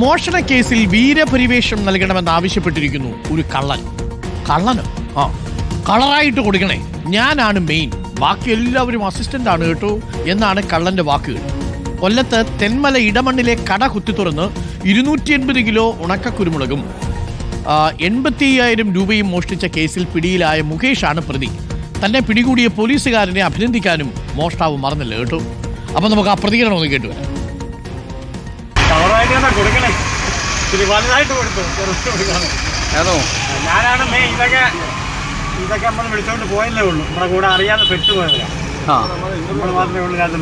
മോഷണ കേസിൽ വീരപരിവേഷം നൽകണമെന്ന് ആവശ്യപ്പെട്ടിരിക്കുന്നു ഒരു കള്ളൻ. കള്ളന്? ആ. കളറായിട്ട് കൊടുക്കണേ. ഞാനാണ് മെയിൻ. ബാക്കി എല്ലാവരും അസിസ്റ്റന്റ് ആണ് കേട്ടോ. എന്നാണ് കള്ളന്റെ വാക്കുകൾ കൊല്ലത്ത് തെന്മല ഇടമണ്ണിലെ കട കുത്തി തുറന്ന് ഇരുന്നൂറ്റി എൺപത് കിലോ ഉണക്കക്കുരുമുളകും എൺപത്തി അയ്യായിരം രൂപയും മോഷ്ടിച്ച കേസിൽ പിടിയിലായ മുകേഷാണ് പ്രതി. തന്നെ പിടികൂടിയ പോലീസുകാരനെ അഭിനന്ദിക്കാനും മോഷ്ടാവ് മറന്നില്ല കേട്ടോ. അപ്പൊ നമുക്ക് ആ പ്രതികരണം ഒന്ന് കേട്ടു വരാം കൊടുക്കണേ. ഇത്തിരി വലുതായിട്ട് കൊടുത്തു. ചെറുത് കൊടുക്കണം. ആണോ ഞാനാണ് മെയിൻ ഇതൊക്കെ ഇതൊക്കെ നമ്മൾ വിളിച്ചോണ്ട് പോയല്ലേ ഉള്ളൂ. നമ്മുടെ കൂടെ അറിയാതെ പെട്ടുപോയതാണ് ആ. നമ്മൾ മാത്രമേ ഉള്ളൂ അത്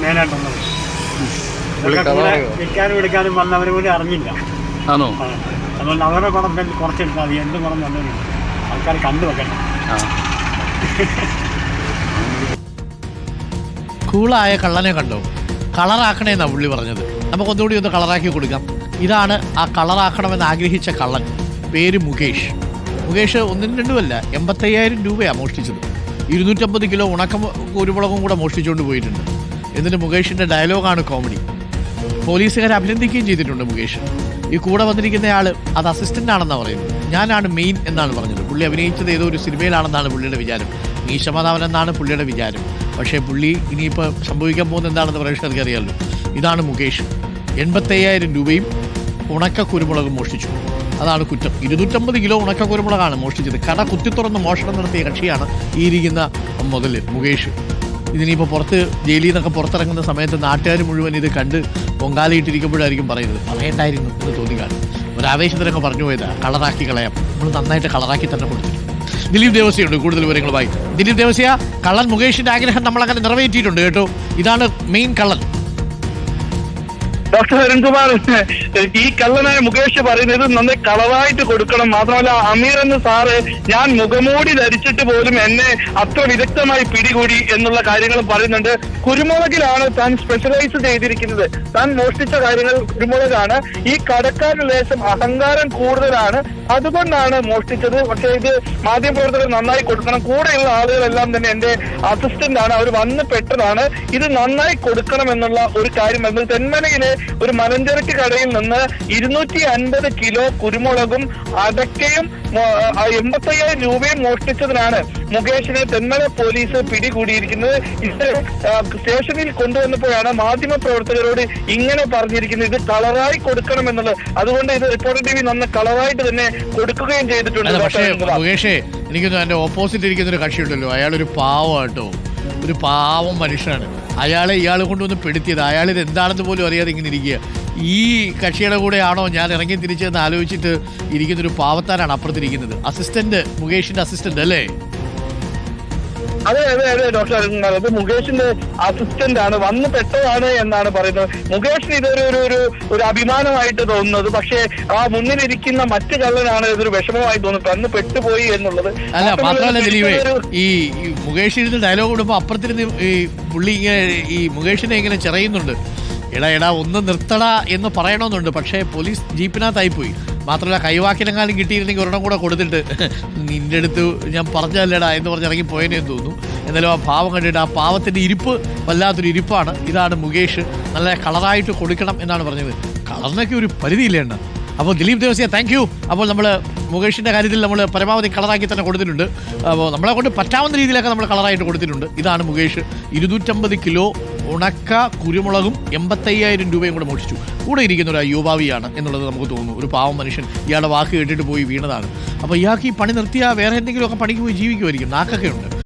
കൂടെ കളറായോ? വിൽക്കാനും എടുക്കാനും വന്നവർ പോലും അറിഞ്ഞില്ല. ആണോ. അതുകൊണ്ട് അവരുടെ പണം തന്നെ കുറച്ചെടുത്താൽ മതി. എന്ത് പണം തന്നെ ആൾക്കാർ കണ്ടു വെക്കണം കൂളായ കള്ളനെ കണ്ടോ? കളറാക്കണേന്നാ പുള്ളി പറഞ്ഞത്. നമുക്ക് ഒന്നുകൂടി ഒന്ന് കളറാക്കി കൊടുക്കാം. ഇതാണ് ആ കളറാക്കണമെന്ന് ആഗ്രഹിച്ച കള്ളൻ. പേര് മുകേഷ്. മുകേഷ് ഒന്നും രണ്ടുമല്ല എൺപത്തയ്യായിരം രൂപയാണ് മോഷ്ടിച്ചത്. ഇരുന്നൂറ്റമ്പത് കിലോ ഉണക്കം കുരുമുളകും കൂടെ മോഷ്ടിച്ചുകൊണ്ട് പോയിട്ടുണ്ട്. എന്നിട്ട് മുകേഷിന്റെ ഡയലോഗാണ് കോമഡി. പോലീസുകാരെ അഭിനന്ദിക്കുകയും ചെയ്തിട്ടുണ്ട് മുകേഷ്. ഈ കൂടെ വന്നിരിക്കുന്നയാൾ അത് അസിസ്റ്റന്റ് ആണെന്നാണ് പറയുന്നത്. ഞാനാണ് മെയിൻ എന്നാണ് പറഞ്ഞത്. പുള്ളി അഭിനയിച്ചത് ഏതോ ഒരു സിനിമയിലാണെന്നാണ് പുള്ളിയുടെ വിചാരം. മീശമാധവൻ എന്നാണ് പുള്ളിയുടെ വിചാരം. പക്ഷേ പുള്ളി ഇനിയിപ്പോൾ സംഭവിക്കാൻ പോകുന്നത് എന്താണെന്ന് പ്രേക്ഷകർക്ക് അറിയാമല്ലോ ഇതാണ് മുകേഷ്. എൺപത്തയ്യായിരം രൂപയും ഉണക്ക കുരുമുളക് മോഷ്ടിച്ചു. അതാണ് കുറ്റം. ഇരുന്നൂറ്റമ്പത് കിലോ ഉണക്ക കുരുമുളകാണ് മോഷ്ടിച്ചത്. കട കുത്തി തുറന്ന് മോഷണം നടത്തിയ കക്ഷിയാണ് ഈ ഇരിക്കുന്ന മുതൽ മുകേഷ്. ഇതിനിപ്പോൾ പുറത്ത് ജയിലിൽ നിന്നൊക്കെ പുറത്തിറങ്ങുന്ന സമയത്ത് നാട്ടുകാർ മുഴുവൻ ഇത് കണ്ട് പൊങ്കാലയിട്ടിരിക്കുമ്പോഴായിരിക്കും പറയുന്നത്. പറയണ്ടായിരുന്നു എന്ന് തോന്നിക്കാണ്. ഒരാവേശത്തിനൊക്കെ പറഞ്ഞു പോയതാ കളറാക്കി കളയാം നമ്മൾ നന്നായിട്ട് കളറാക്കി തന്നെ കൊടുത്തിട്ടുണ്ട്. ദിലീപ് ദേവസ്യയുണ്ട് കൂടുതൽ വിവരങ്ങളുമായി. ദിലീപ് ദേവസ്യ കള്ളൻ മുകേഷിന്റെ ആഗ്രഹം നമ്മളങ്ങനെ നിറവേറ്റിയിട്ടുണ്ട് കേട്ടോ. ഇതാണ് മെയിൻ കള്ളൻ. ഡോക്ടർ അരുൺകുമാർ ഈ കള്ളനായ മുകേഷ് പറയുന്നത് നന്നെ കളവായിട്ട് കൊടുക്കണം. മാത്രമല്ല അമീർ എന്ന സാറ് ഞാൻ മുഖമൂടി ധരിച്ചിട്ട് പോലും എന്നെ അത്ര വിദഗ്ധമായി പിടികൂടി എന്നുള്ള കാര്യങ്ങളും പറയുന്നുണ്ട്. കുരുമുളകിലാണ് താൻ സ്പെഷ്യലൈസ് ചെയ്തിരിക്കുന്നത്. താൻ മോഷ്ടിച്ച കാര്യങ്ങൾ കുരുമുളകാണ്. ഈ കടക്കാരന് ലേശം അഹങ്കാരം കൂടുതലാണ്. അതുകൊണ്ടാണ് മോഷ്ടിച്ചത്. പക്ഷേ ഇത് മാധ്യമപ്രവർത്തകർ നന്നായി കൊടുക്കണം. കൂടെയുള്ള ആളുകളെല്ലാം തന്നെ എന്റെ അസിസ്റ്റന്റ് ആണ്. അവർ വന്ന് പെട്ടതാണ്. ഇത് നന്നായി കൊടുക്കണം എന്നുള്ള ഒരു കാര്യം എന്നത് തെന്മലയിലെ ഒരു മലഞ്ചരക്ക് കടയിൽ നിന്ന് ഇരുന്നൂറ്റി അൻപത് കിലോ കുരുമുളകും അടക്കയും എൺപത്തയ്യായിരം രൂപയും മോഷ്ടിച്ചതിനാണ് മുകേഷിനെ തെന്മല പോലീസ് പിടികൂടിയിരിക്കുന്നത്. ഇത് സ്റ്റേഷനിൽ കൊണ്ടുവന്നപ്പോഴാണ് മാധ്യമ പ്രവർത്തകരോട് ഇങ്ങനെ പറഞ്ഞിരിക്കുന്നത്. ഇത് കളറായി കൊടുക്കണമെന്നുള്ളത്. അതുകൊണ്ട് ഇത് റിപ്പോർട്ടർ ടി വി നന്ന് കളറായിട്ട് തന്നെ കൊടുക്കുകയും ചെയ്തിട്ടുണ്ട്. പക്ഷേ. മുകേഷേ എനിക്കൊന്നും എന്റെ ഓപ്പോസിറ്റ് ഇരിക്കുന്ന ഒരു കക്ഷിയുണ്ടല്ലോ. ഒരു പാവം കേട്ടോ ഒരു പാവം മനുഷ്യനാണ്. അയാളെ ഇയാൾ കൊണ്ടുവന്ന് പെടുത്തിയത്. അയാൾ ഇത് എന്താണെന്ന് പോലും അറിയാതെ ഇങ്ങനെ ഇരിക്കുക. ഈ കക്ഷിയുടെ കൂടെയാണോ ഞാൻ ഇറങ്ങി തിരിച്ചതെന്ന് ആലോചിച്ചിട്ട് ഇരിക്കുന്നൊരു പാവത്താനാണ് അപ്പുറത്തിരിക്കുന്നത്. അസിസ്റ്റന്റ് മുകേഷിന്റെ അസിസ്റ്റന്റ് അല്ലേ? അതെ അതെ അതെ ഡോക്ടർ അത് മുകേഷിന്റെ അസിസ്റ്റന്റ് ആണ്. വന്ന് പെട്ടതാണ് എന്നാണ് പറയുന്നത്. മുകേഷിന് ഇതൊരു ഒരു ഒരു ഒരു അഭിമാനമായിട്ട് തോന്നുന്നത്. പക്ഷേ ആ മുന്നിലിരിക്കുന്ന മറ്റു കള്ളനാണ് ഇതൊരു വിഷമമായി തോന്നുന്നത്. അന്ന് പെട്ടുപോയി എന്നുള്ളത്. അല്ല മാത്രമല്ല ദിലീപേ ഈ മുകേഷ് ഇരുന്ന് ഡയലോഗ് ഇടുമ്പോൾ അപ്പുറത്തിരുന്ന് ഈ പുള്ളി ഇങ്ങനെ ഈ മുകേഷിനെ ഇങ്ങനെ ചെറിയുന്നുണ്ട്. എടാ എടാ ഒന്ന് നിർത്തടാ എന്ന് പറയണമെന്നുണ്ട്. പക്ഷേ പോലീസ് ജീപ്പിനകത്തായി പോയി. മാത്രമല്ല കൈവാക്കിനെങ്ങാനും കിട്ടിയിരുന്നെങ്കിൽ ഒരെണ്ണം കൂടെ കൊടുത്തിട്ട് നിന്റെ അടുത്ത് ഞാൻ പറഞ്ഞല്ലേടാ എന്ന് പറഞ്ഞ് ഇറങ്ങി എന്ന് തോന്നുന്നു. എന്നാലും ആ പാവം കണ്ടിട്ട് ആ പാവത്തിന്റെ ഇരിപ്പ് വല്ലാത്തൊരു ഇരിപ്പാണ്. ഇതാണ് മുകേഷ്. നല്ല കളറായിട്ട് കൊടുക്കണം എന്നാണ് പറഞ്ഞത്. കളറിനൊക്കെ ഒരു പരിധിയില്ലേണ്ട അപ്പോൾ ദിലീപ് ദേവസിയ താങ്ക് യു അപ്പോൾ നമ്മൾ മുകേഷിന്റെ കാര്യത്തിൽ നമ്മൾ പരമാവധി കളറാക്കി തന്നെ കൊടുത്തിട്ടുണ്ട്. അപ്പോൾ നമ്മളെ കൊണ്ട് പറ്റാവുന്ന രീതിയിലൊക്കെ നമ്മൾ കളറായിട്ട് കൊടുത്തിട്ടുണ്ട്. ഇതാണ് മുകേഷ്. ഇരുന്നൂറ്റമ്പത് കിലോ ഉണക്ക കുരുമുളകും എൺപത്തയ്യായിരം രൂപയും കൂടെ മോഷിച്ചു കൂടെ ഇരിക്കുന്ന ഒരു യുവാവിയാണ് എന്നുള്ളത് നമുക്ക് തോന്നുന്നു. ഒരു പാവം മനുഷ്യൻ ഇയാളുടെ വാക്ക് കേട്ടിട്ട് പോയി വീണതാണ്. അപ്പോൾ ഇയാൾക്ക് ഈ പണി നിർത്തിയാൽ വേറെ എന്തെങ്കിലുമൊക്കെ പണിക്ക് പോയി ജീവിക്കുമായിരിക്കും. നാക്കൊക്കെ ഉണ്ട്